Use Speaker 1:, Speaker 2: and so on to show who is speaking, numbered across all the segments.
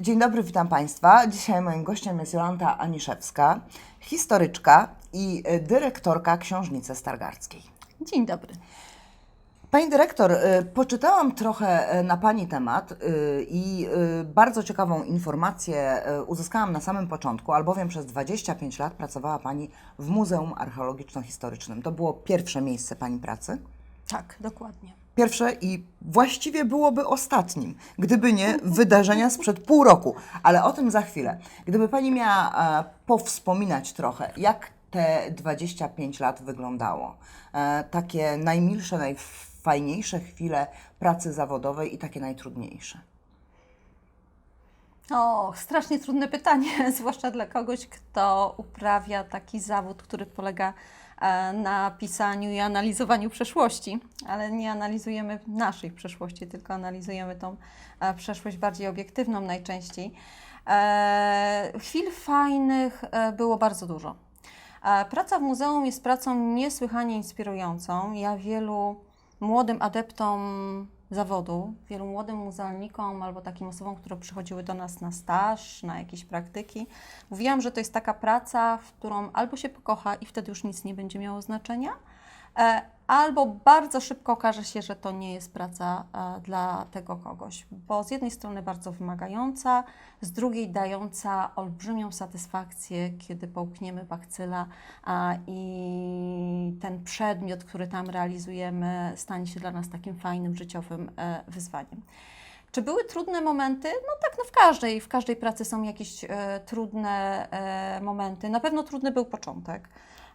Speaker 1: Dzień dobry, witam Państwa. Dzisiaj moim gościem jest Jolanta Aniszewska, historyczka i y, dyrektorka Książnicy Stargardzkiej.
Speaker 2: Dzień dobry.
Speaker 1: Pani dyrektor, y, poczytałam trochę y, na Pani temat i bardzo ciekawą informację uzyskałam na samym początku, albowiem przez 25 lat pracowała Pani w Muzeum Archeologiczno-Historycznym. To było pierwsze miejsce Pani pracy?
Speaker 2: Tak, dokładnie.
Speaker 1: Pierwsze i właściwie byłoby ostatnim, gdyby nie wydarzenia sprzed pół roku, ale o tym za chwilę. Gdyby Pani miała e, powspominać trochę, jak te 25 lat wyglądało, e, takie najmilsze, najfajniejsze chwile pracy zawodowej i takie najtrudniejsze.
Speaker 2: O, strasznie trudne pytanie, zwłaszcza dla kogoś, kto uprawia taki zawód, który polega e, na pisaniu i analizowaniu przeszłości, ale nie analizujemy naszej przeszłości, tylko analizujemy tą e, przeszłość bardziej obiektywną najczęściej. E, Chwil fajnych e, było bardzo dużo. E, Praca w muzeum jest pracą niesłychanie inspirującą. Ja wielu młodym adeptom zawodu, wielu młodym muzealnikom albo takim osobom, które przychodziły do nas na staż, na jakieś praktyki, mówiłam, że to jest taka praca, w którą albo się pokocha i wtedy już nic nie będzie miało znaczenia, albo bardzo szybko okaże się, że to nie jest praca e, dla tego kogoś, bo z jednej strony bardzo wymagająca, z drugiej dająca olbrzymią satysfakcję, kiedy połkniemy bakcyla i ten przedmiot, który tam realizujemy, stanie się dla nas takim fajnym, życiowym e, wyzwaniem. Czy były trudne momenty? No tak, no w każdej, w każdej pracy są jakieś e, trudne e, momenty. Na pewno trudny był początek.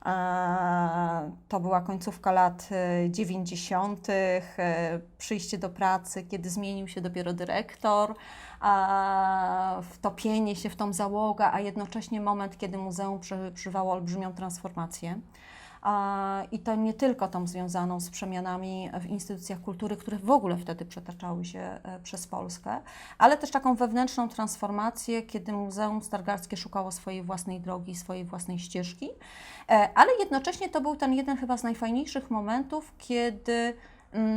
Speaker 2: E, To była końcówka lat e, 90., e, przyjście do pracy, kiedy zmienił się dopiero dyrektor, wtopienie się w tą załogę, a jednocześnie moment, kiedy muzeum przeżywało olbrzymią transformację. I to nie tylko tą związaną z przemianami w instytucjach kultury, które w ogóle wtedy przetaczały się e, przez Polskę, ale też taką wewnętrzną transformację, kiedy Muzeum Stargardzkie szukało swojej własnej drogi, swojej własnej ścieżki, E, ale jednocześnie to był ten jeden chyba z najfajniejszych momentów, kiedy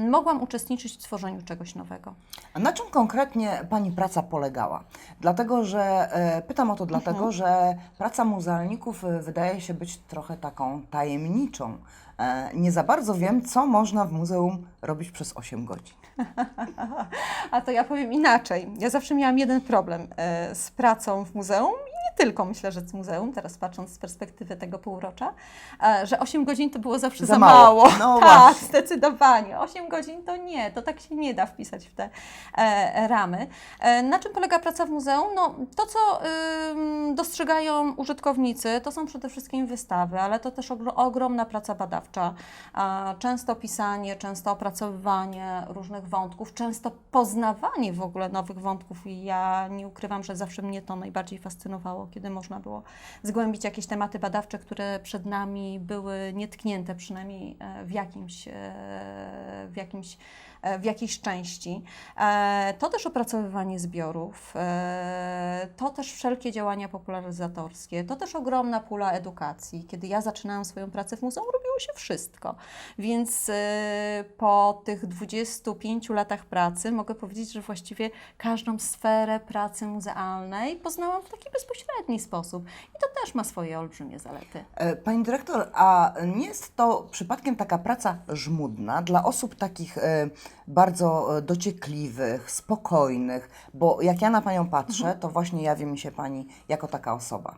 Speaker 2: mogłam uczestniczyć w tworzeniu czegoś nowego.
Speaker 1: A na czym konkretnie Pani praca polegała? Dlatego, że e, pytam o to dlatego, że praca muzealników e, wydaje się być trochę taką tajemniczą. E, nie za bardzo wiem, co można w muzeum robić przez 8 godzin.
Speaker 2: A to ja powiem inaczej. Ja zawsze miałam jeden problem z pracą w muzeum tylko, myślę, że z muzeum, teraz patrząc z perspektywy tego półrocza, e, że 8 godzin to było zawsze
Speaker 1: Za
Speaker 2: za,
Speaker 1: mało.
Speaker 2: mało.
Speaker 1: No
Speaker 2: tak,
Speaker 1: właśnie.
Speaker 2: zdecydowanie. 8 godzin to nie, to tak się nie da wpisać w te e, ramy. E, na czym polega praca w muzeum? No, to, co ym, dostrzegają użytkownicy, to są przede wszystkim wystawy, ale to też ogro- ogromna praca badawcza. A, często pisanie, często opracowywanie różnych wątków, często poznawanie w ogóle nowych wątków i ja nie ukrywam, że zawsze mnie to najbardziej fascynowało, kiedy można było zgłębić jakieś tematy badawcze, które przed nami były nietknięte, przynajmniej e, w jakimś, e, w jakimś e, w jakiejś części. To też opracowywanie zbiorów, to też wszelkie działania popularyzatorskie, to też ogromna pula edukacji. Kiedy ja zaczynałam swoją pracę w muzeum, się wszystko. Więc e, po tych 25 latach pracy mogę powiedzieć, że właściwie każdą sferę pracy muzealnej poznałam w taki bezpośredni sposób. I to też ma swoje olbrzymie zalety.
Speaker 1: E, Pani dyrektor, a nie jest to przypadkiem taka praca żmudna dla osób takich e, bardzo e, dociekliwych, spokojnych, bo jak ja na Panią patrzę, to właśnie jawi mi się Pani jako taka osoba.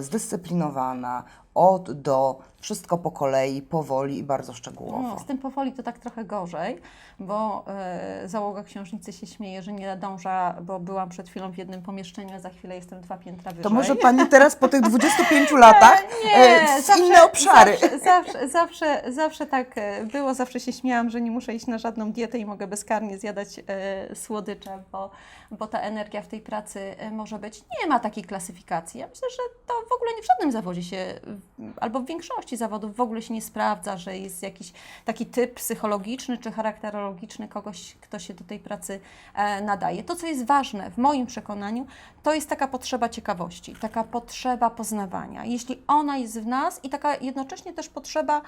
Speaker 1: Zdyscyplinowana, od do, wszystko po kolei, powoli i bardzo szczegółowo.
Speaker 2: No, z tym powoli to tak trochę gorzej, bo e, załoga książnicy się śmieje, że nie nadąża, bo byłam przed chwilą w jednym pomieszczeniu, a za chwilę jestem dwa piętra wyżej.
Speaker 1: To może Pani teraz po tych 25 latach e, w inne obszary.
Speaker 2: Zawsze, zawsze, zawsze, zawsze tak e, było, zawsze się śmiałam, że nie muszę iść na żadną dietę i mogę bezkarnie zjadać e, słodycze, bo, bo ta energia w tej pracy może być. Nie ma takiej klasyfikacji. Ja myślę, że to w ogóle nie w żadnym zawodzie się, albo w większości większości zawodów w ogóle się nie sprawdza, że jest jakiś taki typ psychologiczny czy charakterologiczny kogoś, kto się do tej pracy e, nadaje. To, co jest ważne w moim przekonaniu, to jest taka potrzeba ciekawości, taka potrzeba poznawania. Jeśli ona jest w nas i taka jednocześnie też potrzeba,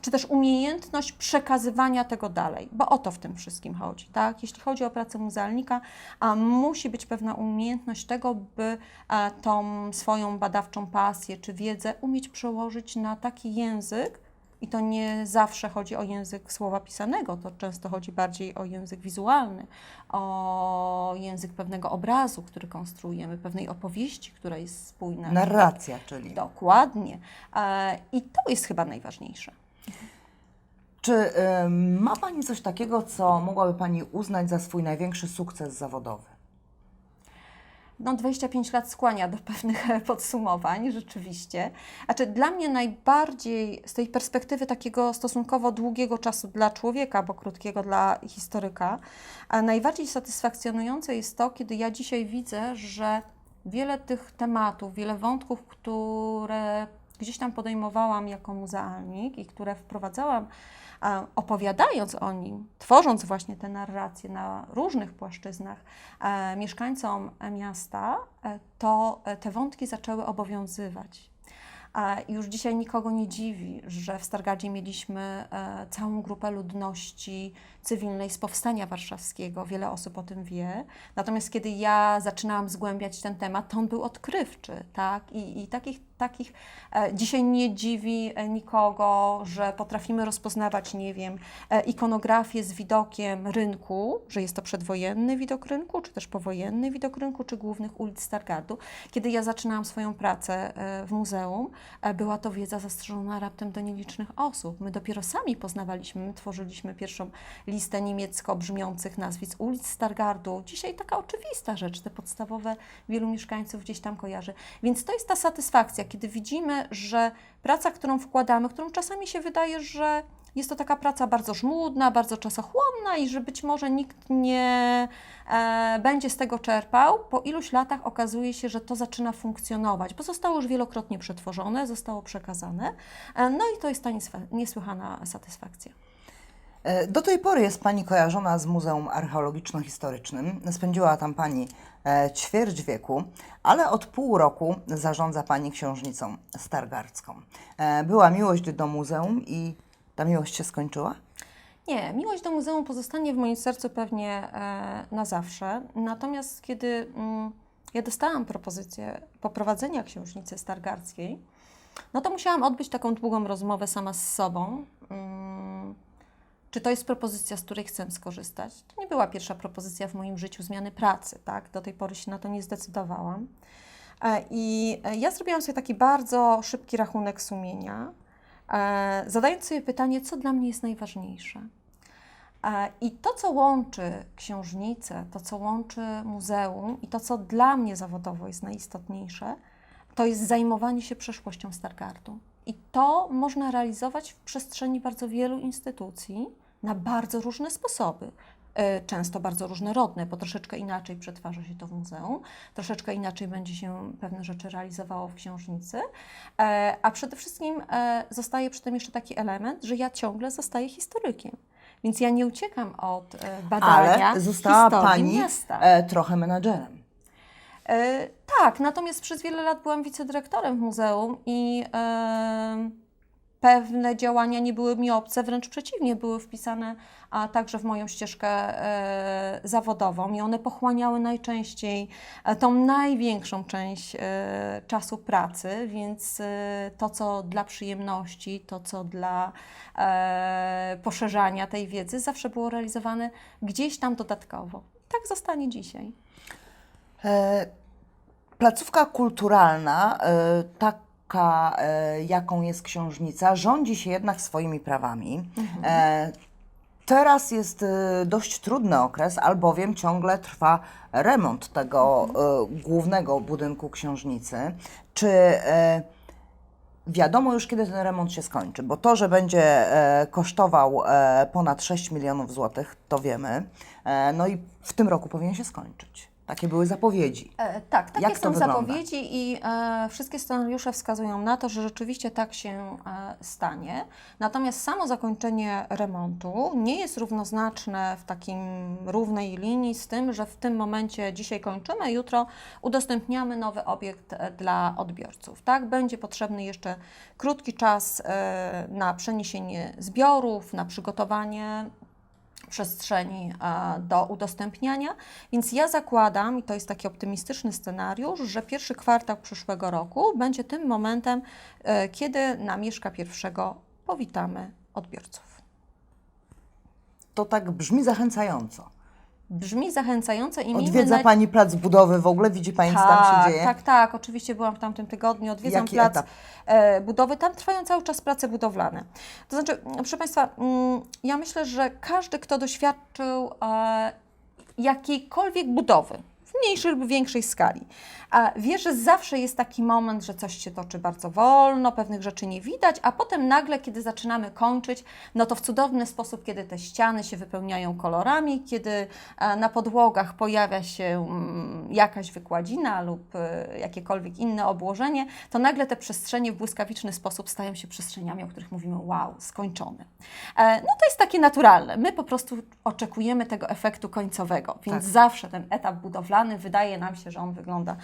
Speaker 2: czy też umiejętność przekazywania tego dalej, bo o to w tym wszystkim chodzi, tak? Jeśli chodzi o pracę muzealnika, a musi być pewna umiejętność tego, by a, tą swoją badawczą pasję czy wiedzę umieć przełożyć na taki język, i to nie zawsze chodzi o język słowa pisanego, to często chodzi bardziej o język wizualny, o język pewnego obrazu, który konstruujemy, pewnej opowieści, która jest spójna.
Speaker 1: Narracja, czyli.
Speaker 2: Dokładnie. E, I to jest chyba najważniejsze.
Speaker 1: Czy y, ma Pani coś takiego, co mogłaby Pani uznać za swój największy sukces zawodowy?
Speaker 2: No 25 lat skłania do pewnych podsumowań, rzeczywiście. Znaczy, dla mnie najbardziej z tej perspektywy takiego stosunkowo długiego czasu dla człowieka, bo krótkiego dla historyka, najbardziej satysfakcjonujące jest to, kiedy ja dzisiaj widzę, że wiele tych tematów, wiele wątków, które gdzieś tam podejmowałam jako muzealnik i które wprowadzałam, opowiadając o nim, tworząc właśnie te narracje na różnych płaszczyznach e, mieszkańcom miasta, e, to e, te wątki zaczęły obowiązywać. Już dzisiaj nikogo nie dziwi, że w Stargardzie mieliśmy całą grupę ludności cywilnej z Powstania Warszawskiego. Wiele osób o tym wie. Natomiast kiedy ja zaczynałam zgłębiać ten temat, to on był odkrywczy, tak? I, i takich, takich e, dzisiaj nie dziwi e, nikogo, że potrafimy rozpoznawać, nie wiem, e, ikonografię z widokiem rynku, że jest to przedwojenny widok rynku, czy też powojenny widok rynku, czy głównych ulic Stargardu. Kiedy ja zaczynałam swoją pracę w muzeum, była to wiedza zastrzeżona raptem do nielicznych osób. My dopiero sami poznawaliśmy, my tworzyliśmy pierwszą listę niemiecko brzmiących nazwisk ulic Stargardu. Dzisiaj taka oczywista rzecz, te podstawowe wielu mieszkańców gdzieś tam kojarzy. Więc to jest ta satysfakcja, kiedy widzimy, że praca, którą wkładamy, którą czasami się wydaje, że jest to taka praca bardzo żmudna, bardzo czasochłonna i że być może nikt nie e, będzie z tego czerpał. Po iluś latach okazuje się, że to zaczyna funkcjonować, bo zostało już wielokrotnie przetworzone, zostało przekazane. E, no i to jest ta niesłychana satysfakcja.
Speaker 1: E, Do tej pory jest Pani kojarzona z Muzeum Archeologiczno-Historycznym. Spędziła tam Pani e, ćwierć wieku, ale od pół roku zarządza Pani książnicą stargardzką. E, Była miłość do muzeum i ta miłość się skończyła?
Speaker 2: Nie, miłość do muzeum pozostanie w moim sercu pewnie na zawsze. Natomiast kiedy mm, ja dostałam propozycję poprowadzenia książnicy stargardzkiej, no to musiałam odbyć taką długą rozmowę sama z sobą. Czy to jest propozycja, z której chcę skorzystać? To nie była pierwsza propozycja w moim życiu zmiany pracy, tak? Do tej pory się na to nie zdecydowałam. E, I e, ja zrobiłam sobie taki bardzo szybki rachunek sumienia, e, zadając sobie pytanie, co dla mnie jest najważniejsze. I to, co łączy książnicę, to, co łączy muzeum i to, co dla mnie zawodowo jest najistotniejsze, to jest zajmowanie się przeszłością Stargardu. I to można realizować w przestrzeni bardzo wielu instytucji na bardzo różne sposoby. E, Często bardzo różnorodne, bo troszeczkę inaczej przetwarza się to w muzeum, troszeczkę inaczej będzie się pewne rzeczy realizowało w książnicy, E, a przede wszystkim e, zostaje przy tym jeszcze taki element, że ja ciągle zostaję historykiem. Więc ja nie uciekam od badania
Speaker 1: Ale została
Speaker 2: historii
Speaker 1: Pani
Speaker 2: miasta.
Speaker 1: trochę menadżerem.
Speaker 2: E, tak, natomiast przez wiele lat byłam wicedyrektorem w muzeum i e, pewne działania nie były mi obce, wręcz przeciwnie, były wpisane a także w moją ścieżkę e, zawodową i one pochłaniały najczęściej e, tą największą część e, czasu pracy, więc e, to, co dla przyjemności, to, co dla e, poszerzania tej wiedzy, zawsze było realizowane gdzieś tam dodatkowo. Tak zostanie dzisiaj.
Speaker 1: E, Placówka kulturalna, e, taka e, jaką jest książnica, rządzi się jednak swoimi prawami. E, Teraz jest e, dość trudny okres, albowiem ciągle trwa remont tego e, głównego budynku książnicy. Czy wiadomo już, kiedy ten remont się skończy? Bo to, że będzie e, kosztował e, ponad 6 milionów złotych, to wiemy. E, no i w tym roku powinien się skończyć. Takie były zapowiedzi.
Speaker 2: E, tak, takie
Speaker 1: Jak
Speaker 2: są zapowiedzi i e, wszystkie scenariusze wskazują na to, że rzeczywiście tak się e, stanie. Natomiast samo zakończenie remontu nie jest równoznaczne w takim równej linii z tym, że w tym momencie dzisiaj kończymy, jutro udostępniamy nowy obiekt e, dla odbiorców. Tak, będzie potrzebny jeszcze krótki czas e, na przeniesienie zbiorów, na przygotowanie przestrzeni e, do udostępniania. Więc ja zakładam, i to jest taki optymistyczny scenariusz, że pierwszy kwartał przyszłego roku będzie tym momentem, e, kiedy na Mieszka pierwszego powitamy odbiorców.
Speaker 1: To tak brzmi zachęcająco.
Speaker 2: Brzmi zachęcająco i
Speaker 1: Odwiedza
Speaker 2: na-
Speaker 1: Pani plac budowy w ogóle? Widzi Pani, co tam
Speaker 2: tak,
Speaker 1: się dzieje?
Speaker 2: Tak, tak, oczywiście byłam w tamtym tygodniu, odwiedzam
Speaker 1: Jaki
Speaker 2: plac
Speaker 1: etap?
Speaker 2: e, budowy, tam trwają cały czas prace budowlane. To znaczy, proszę Państwa, mm, ja myślę, że każdy, kto doświadczył e, jakiejkolwiek budowy, mniejszej lub większej skali, a wie, że zawsze jest taki moment, że coś się toczy bardzo wolno, pewnych rzeczy nie widać, a potem nagle, kiedy zaczynamy kończyć, no to w cudowny sposób, kiedy te ściany się wypełniają kolorami, kiedy e, na podłogach pojawia się mm, jakaś wykładzina lub e, jakiekolwiek inne obłożenie, to nagle te przestrzenie w błyskawiczny sposób stają się przestrzeniami, o których mówimy wow, skończone. E, No to jest takie naturalne. My po prostu oczekujemy tego efektu końcowego, więc
Speaker 1: Tak.
Speaker 2: zawsze ten etap budowlany wydaje nam się, że on wygląda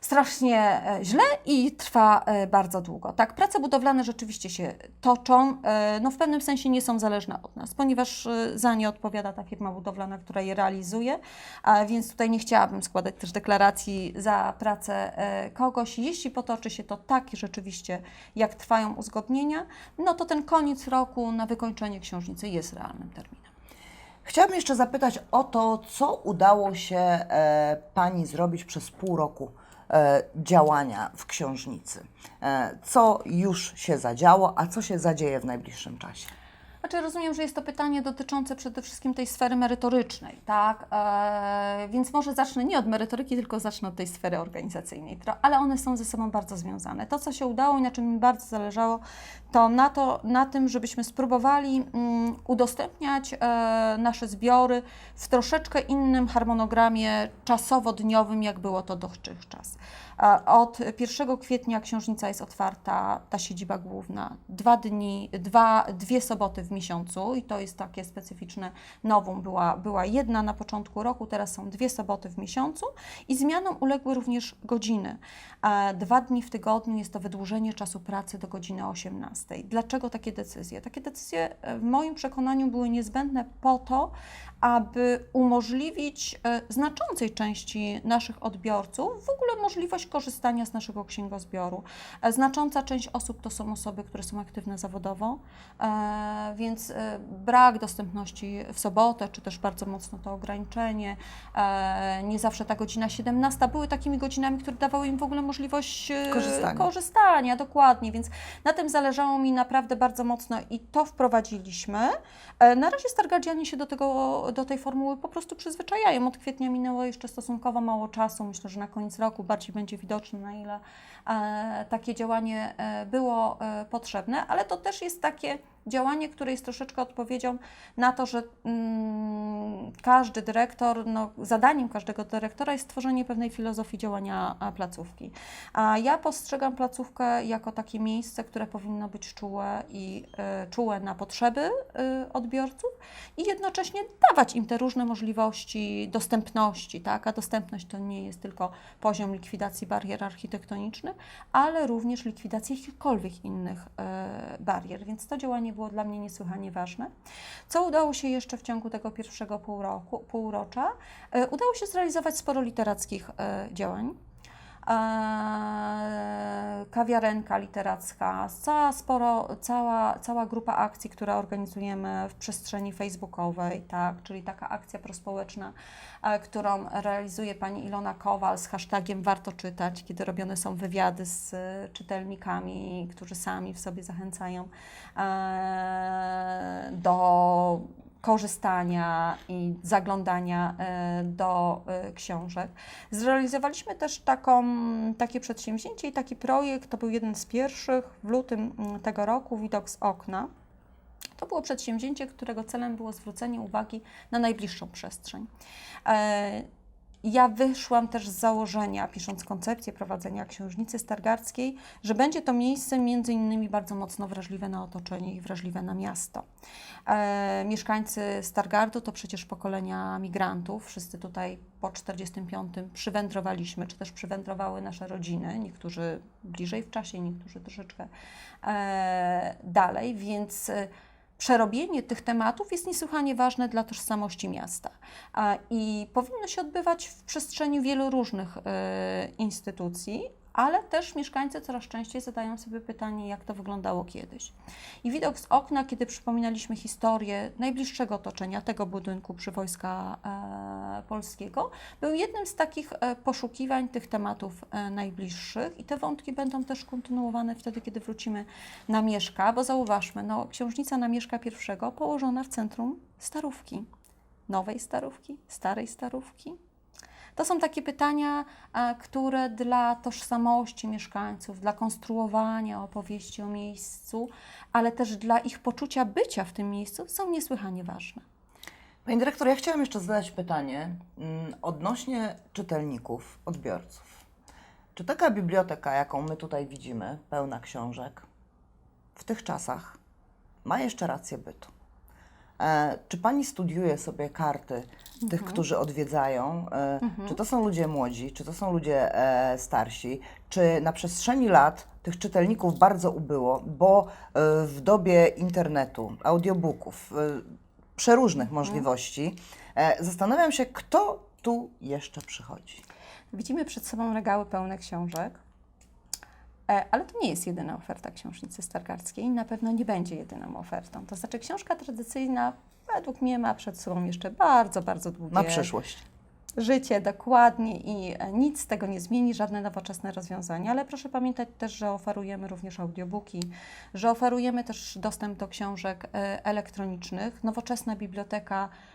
Speaker 2: strasznie e, źle i trwa e, bardzo długo. Tak, prace budowlane rzeczywiście się toczą, e, no w pewnym sensie nie są zależne od nas, ponieważ za nie odpowiada ta firma budowlana, która je realizuje, a więc tutaj nie chciałabym składać też deklaracji za pracę kogoś. Jeśli potoczy się to tak rzeczywiście, jak trwają uzgodnienia, no to ten koniec roku na wykończenie książnicy jest realnym terminem.
Speaker 1: Chciałabym jeszcze zapytać o to, co udało się e, Pani zrobić przez pół roku e, działania w książnicy. E, co już się zadziało, a co się zadzieje w najbliższym czasie?
Speaker 2: Znaczy rozumiem, że jest to pytanie dotyczące przede wszystkim tej sfery merytorycznej, tak? E, więc może zacznę nie od merytoryki, tylko zacznę od tej sfery organizacyjnej, ale one są ze sobą bardzo związane. To, co się udało i na czym mi bardzo zależało, to na, to, na tym, żebyśmy spróbowali mm, udostępniać e, nasze zbiory w troszeczkę innym harmonogramie czasowo-dniowym, jak było to dotychczas. E, Od 1 kwietnia książnica jest otwarta, ta siedziba główna, dwa dni, dwa, dwie soboty w miesiącu i to jest takie specyficzne nowum. Była, była jedna na początku roku, teraz są dwie soboty w miesiącu i zmianom uległy również godziny. E, Dwa dni w tygodniu jest to wydłużenie czasu pracy do godziny 18. Dlaczego takie decyzje? Takie decyzje e, w moim przekonaniu były niezbędne po to, aby umożliwić e, znaczącej części naszych odbiorców w ogóle możliwość korzystania z naszego księgozbioru. E, Znacząca część osób to są osoby, które są aktywne zawodowo, więc brak dostępności w sobotę, czy też bardzo mocno to ograniczenie, nie zawsze ta godzina 17 były takimi godzinami, które dawały im w ogóle możliwość
Speaker 1: Korzystania.
Speaker 2: korzystania, dokładnie, więc na tym zależało mi naprawdę bardzo mocno i to wprowadziliśmy. E, Na razie Stargardzianie się do, tego, do tej formuły po prostu przyzwyczajają. Od kwietnia minęło jeszcze stosunkowo mało czasu. Myślę, że na koniec roku bardziej będzie widoczne, na ile takie działanie e, było e, potrzebne, ale to też jest takie działanie, które jest troszeczkę odpowiedzią na to, że mm, każdy dyrektor, no, zadaniem każdego dyrektora jest stworzenie pewnej filozofii działania e, placówki. A ja postrzegam placówkę jako takie miejsce, które powinno być czułe i e, czułe na potrzeby e, odbiorców i jednocześnie dawać im te różne możliwości dostępności, tak? A dostępność to nie jest tylko poziom likwidacji barier architektonicznych, ale również likwidacji jakichkolwiek innych e, barier, więc to działanie było dla mnie niesłychanie ważne. Co udało się jeszcze w ciągu tego pierwszego pół roku, półrocza? E, udało się zrealizować sporo literackich e, działań. Eee, kawiarenka literacka, cała, sporo, cała, cała grupa akcji, które organizujemy w przestrzeni facebookowej, tak, czyli taka akcja prospołeczna, e, którą realizuje pani Ilona Kowal z hashtagiem Warto czytać, kiedy robione są wywiady z e, czytelnikami, którzy sami w sobie zachęcają e, do korzystania i zaglądania e, do e, książek. Zrealizowaliśmy też taką, takie przedsięwzięcie i taki projekt, to był jeden z pierwszych w lutym mm, tego roku, Widok z okna. To było przedsięwzięcie, którego celem było zwrócenie uwagi na najbliższą przestrzeń. Ja wyszłam też z założenia, pisząc koncepcję prowadzenia księżnicy stargardzkiej, że będzie to miejsce między innymi bardzo mocno wrażliwe na otoczenie i wrażliwe na miasto. E, mieszkańcy Stargardu to przecież pokolenia migrantów. Wszyscy tutaj po 45 przywędrowaliśmy, czy też przywędrowały nasze rodziny. Niektórzy bliżej w czasie, niektórzy troszeczkę e, dalej, więc e, przerobienie tych tematów jest niesłychanie ważne dla tożsamości miasta i powinno się odbywać w przestrzeni wielu różnych e, instytucji, ale też mieszkańcy coraz częściej zadają sobie pytanie, jak to wyglądało kiedyś. I widok z okna, kiedy przypominaliśmy historię najbliższego otoczenia tego budynku przy Wojska e, Polskiego, był jednym z takich e, poszukiwań tych tematów e, najbliższych i te wątki będą też kontynuowane wtedy, kiedy wrócimy na Mieszka, bo zauważmy, no, księżnica na Mieszka I położona w centrum Starówki. Nowej Starówki, Starej Starówki, to są takie pytania, e, które dla tożsamości mieszkańców, dla konstruowania opowieści o miejscu, ale też dla ich poczucia bycia w tym miejscu są niesłychanie ważne.
Speaker 1: Pani dyrektor, ja chciałam jeszcze zadać pytanie mm, odnośnie czytelników, odbiorców. Czy taka biblioteka, jaką my tutaj widzimy, pełna książek, w tych czasach ma jeszcze rację bytu? E, czy Pani studiuje sobie karty tych, którzy odwiedzają? E, Czy to są ludzie młodzi, czy to są ludzie e, starsi? Czy na przestrzeni lat tych czytelników bardzo ubyło, bo w dobie internetu, audiobooków, przeróżnych możliwości, e, zastanawiam się, kto tu jeszcze przychodzi.
Speaker 2: Widzimy przed sobą regały pełne książek, ale to nie jest jedyna oferta książnicy stargardzkiej i na pewno nie będzie jedyną ofertą. To znaczy książka tradycyjna według mnie ma przed sobą jeszcze bardzo, bardzo długie
Speaker 1: Na przyszłość.
Speaker 2: życie dokładnie i e, nic z tego nie zmieni, żadne nowoczesne rozwiązania, ale proszę pamiętać też, że oferujemy również audiobooki, że oferujemy też dostęp do książek e, elektronicznych. Nowoczesna biblioteka, e,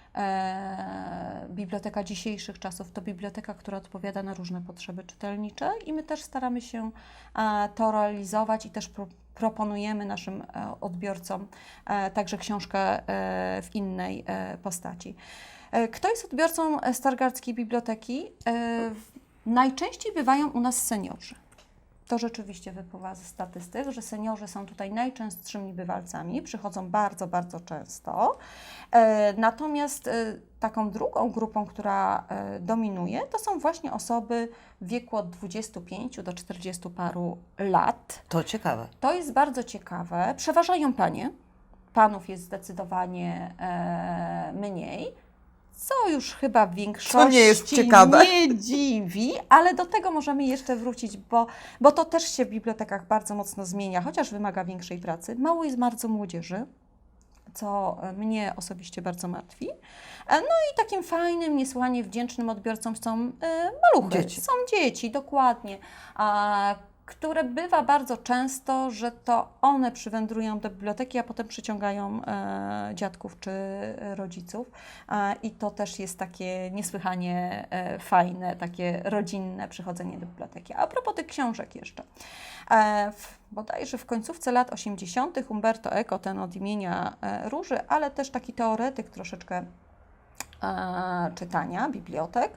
Speaker 2: biblioteka dzisiejszych czasów to biblioteka, która odpowiada na różne potrzeby czytelnicze i my też staramy się e, to realizować i też pro, proponujemy naszym e, odbiorcom e, także książkę e, w innej e, postaci. E, Kto jest odbiorcą e, Stargardzkiej Biblioteki? E, Najczęściej bywają u nas seniorzy. To rzeczywiście wypływa ze statystyk, że seniorzy są tutaj najczęstszymi bywalcami, przychodzą bardzo, bardzo często. E, Natomiast e, taką drugą grupą, która e, dominuje, to są właśnie osoby w wieku od 25 do 40 paru lat.
Speaker 1: To ciekawe.
Speaker 2: To jest bardzo ciekawe. Przeważają panie. Panów jest zdecydowanie mniej. Co już chyba w większości
Speaker 1: Co nie jest ciekawe.
Speaker 2: nie dziwi, ale do tego możemy jeszcze wrócić, bo, bo to też się w bibliotekach bardzo mocno zmienia, chociaż wymaga większej pracy. Mało jest bardzo młodzieży, co mnie osobiście bardzo martwi. E, No i takim fajnym, niesłychanie wdzięcznym odbiorcą są e, maluchy.
Speaker 1: Dzieci.
Speaker 2: Są dzieci, dokładnie. Które bywa bardzo często, że to one przywędrują do biblioteki, a potem przyciągają e, dziadków czy rodziców. E, I to też jest takie niesłychanie e, fajne, takie rodzinne przychodzenie do biblioteki. A propos tych książek jeszcze. E, w, bodajże w końcówce lat 80. Umberto Eco, ten od imienia e, Róży, ale też taki teoretyk troszeczkę e, czytania, bibliotek,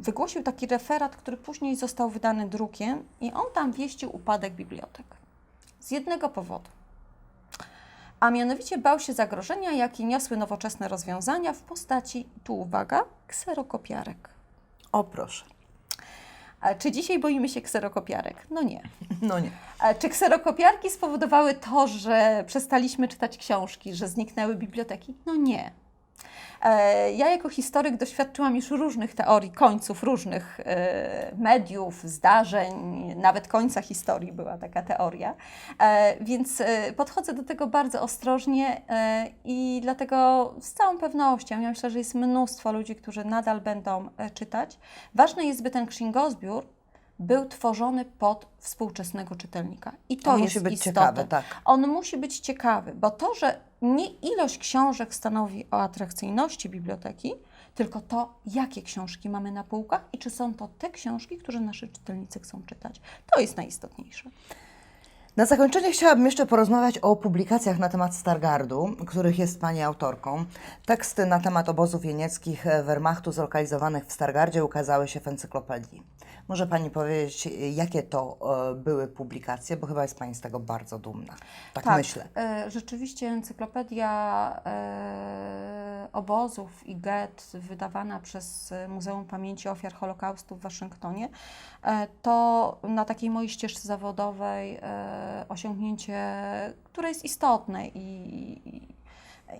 Speaker 2: wygłosił taki referat, który później został wydany drukiem i on tam wieścił upadek bibliotek. Z jednego powodu. A mianowicie bał się zagrożenia, jakie niosły nowoczesne rozwiązania w postaci, tu uwaga, kserokopiarek.
Speaker 1: O proszę.
Speaker 2: A czy dzisiaj boimy się kserokopiarek? No nie.
Speaker 1: No nie.
Speaker 2: A Czy kserokopiarki spowodowały to, że przestaliśmy czytać książki, że zniknęły biblioteki? No nie. E, Ja jako historyk doświadczyłam już różnych teorii, końców różnych e, mediów, zdarzeń, nawet końca historii była taka teoria, E, więc podchodzę do tego bardzo ostrożnie i dlatego z całą pewnością, ja myślę, że jest mnóstwo ludzi, którzy nadal będą czytać. Ważne jest, by ten księgozbiór był tworzony pod współczesnego czytelnika. I to
Speaker 1: On
Speaker 2: jest
Speaker 1: musi być
Speaker 2: istotne.
Speaker 1: ciekawy, tak.
Speaker 2: On musi być ciekawy, bo to, że nie ilość książek stanowi o atrakcyjności biblioteki, tylko to, jakie książki mamy na półkach i czy są to te książki, które nasi czytelnicy chcą czytać. To jest najistotniejsze.
Speaker 1: Na zakończenie chciałabym jeszcze porozmawiać o publikacjach na temat Stargardu, których jest Pani autorką. Teksty na temat obozów jenieckich Wehrmachtu zlokalizowanych w Stargardzie ukazały się w encyklopedii. Może Pani powiedzieć, jakie to e, były publikacje, bo chyba jest Pani z tego bardzo dumna. Tak, myślę.
Speaker 2: e, Rzeczywiście encyklopedia e, obozów i get wydawana przez Muzeum Pamięci Ofiar Holokaustu w Waszyngtonie to na takiej mojej ścieżce zawodowej osiągnięcie, które jest istotne i,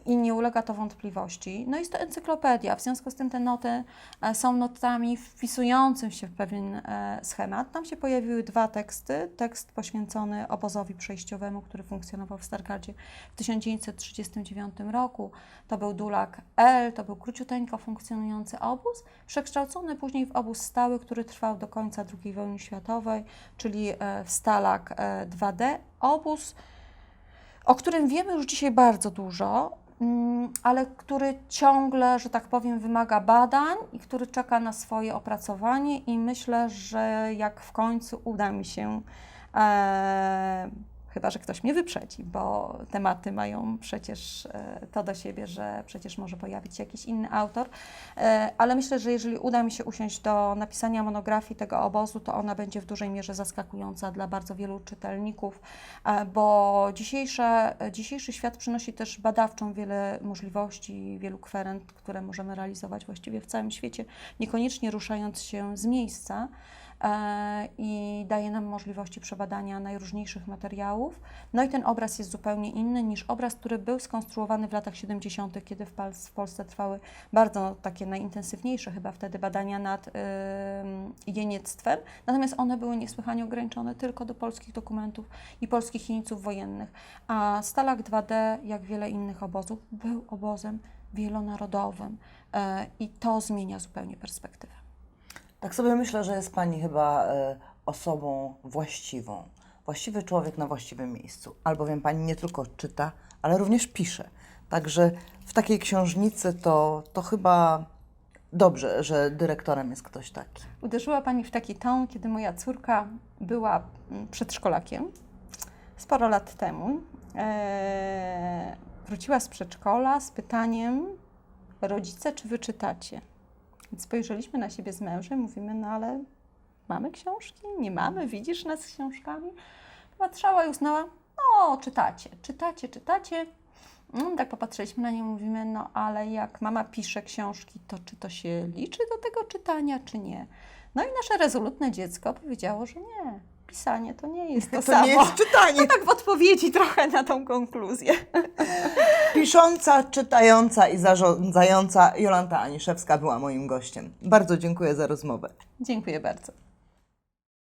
Speaker 2: i nie ulega to wątpliwości. No jest to encyklopedia, w związku z tym te noty e, są notami wpisującym się w pewien e, schemat. Tam się pojawiły dwa teksty. Tekst poświęcony obozowi przejściowemu, który funkcjonował w Stargardzie w 1939 roku. To był Dulak L, to był króciuteńko funkcjonujący obóz, przekształcony później w obóz stały, który trwał do końca II wojny światowej, czyli e, w Stalag e, 2D. Obóz o którym wiemy już dzisiaj bardzo dużo, ale który ciągle, że tak powiem, wymaga badań i który czeka na swoje opracowanie i myślę, że jak w końcu uda mi się, e, chyba że ktoś mnie wyprzedzi, bo tematy mają przecież e, to do siebie, że przecież może pojawić się jakiś inny autor, e, ale myślę, że jeżeli uda mi się usiąść do napisania monografii tego obozu, to ona będzie w dużej mierze zaskakująca dla bardzo wielu czytelników, e, bo dzisiejsze, dzisiejszy świat przynosi też badawczą wiele możliwości, wielu kwerent, które możemy realizować właściwie w całym świecie, niekoniecznie ruszając się z miejsca i daje nam możliwości przebadania najróżniejszych materiałów. No i ten obraz jest zupełnie inny niż obraz, który był skonstruowany w latach 70., kiedy w, Polsce trwały bardzo takie najintensywniejsze chyba wtedy badania nad ym, jeniectwem. Natomiast one były niesłychanie ograniczone tylko do polskich dokumentów i polskich jeńców wojennych. A Stalag 2D, jak wiele innych obozów, był obozem wielonarodowym e, i to zmienia zupełnie perspektywę.
Speaker 1: Tak sobie myślę, że jest Pani chyba e, osobą właściwą. Właściwy człowiek na właściwym miejscu. Albowiem Pani nie tylko czyta, ale również pisze. Także w takiej książnicy to, to chyba dobrze, że dyrektorem jest ktoś taki.
Speaker 2: Uderzyła Pani w taki ton, kiedy moja córka była przedszkolakiem sporo lat temu. Eee, wróciła z przedszkola z pytaniem: Rodzice, czy wy czytacie? Więc spojrzeliśmy na siebie z mężem, mówimy: No ale mamy książki? Nie mamy? Widzisz nas z książkami? Patrzała i uznała: No, czytacie, czytacie, czytacie. No, tak popatrzyliśmy na nie mówimy, no ale jak mama pisze książki, to czy to się liczy do tego czytania, czy nie? No i nasze rezolutne dziecko powiedziało, że nie. Pisanie to nie jest to,
Speaker 1: To
Speaker 2: samo.
Speaker 1: nie jest czytanie.
Speaker 2: No tak w odpowiedzi trochę na tą konkluzję.
Speaker 1: Pisząca, czytająca i zarządzająca Jolanta Aniszewska była moim gościem. Bardzo dziękuję za rozmowę.
Speaker 2: Dziękuję bardzo.